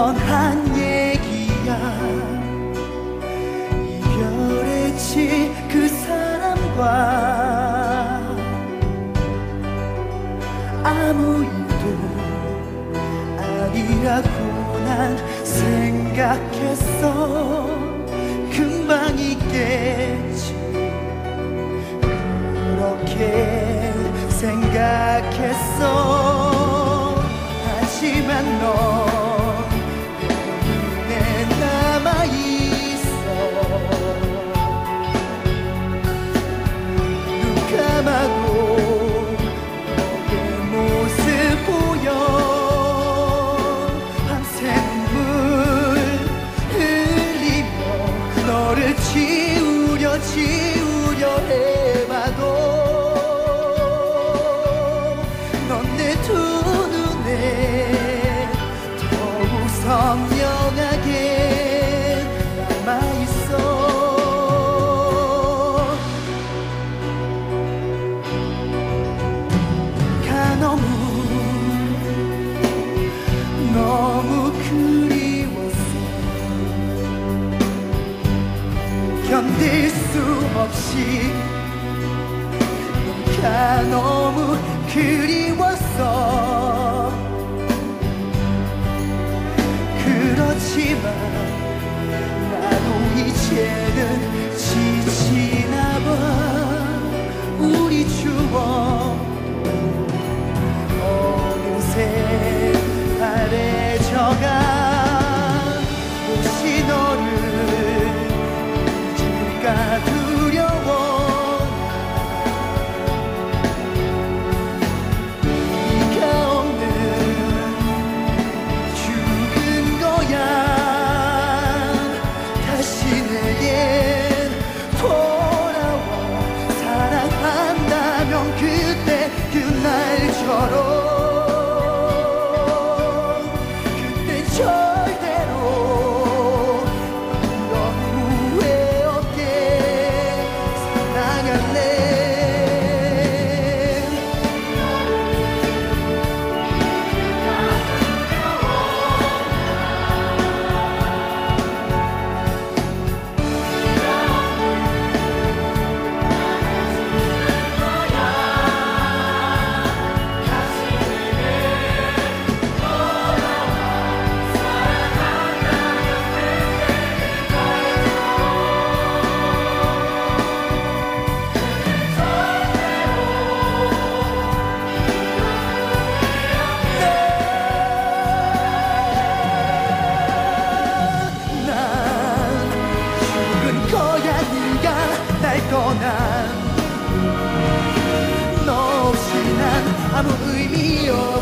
뻔한 얘기야. 이별했지 그 사람과 아무 일도 아니라고 난 생각했어. 없이 가 너무 그리웠어 그렇지만 사랑하네 寒いよ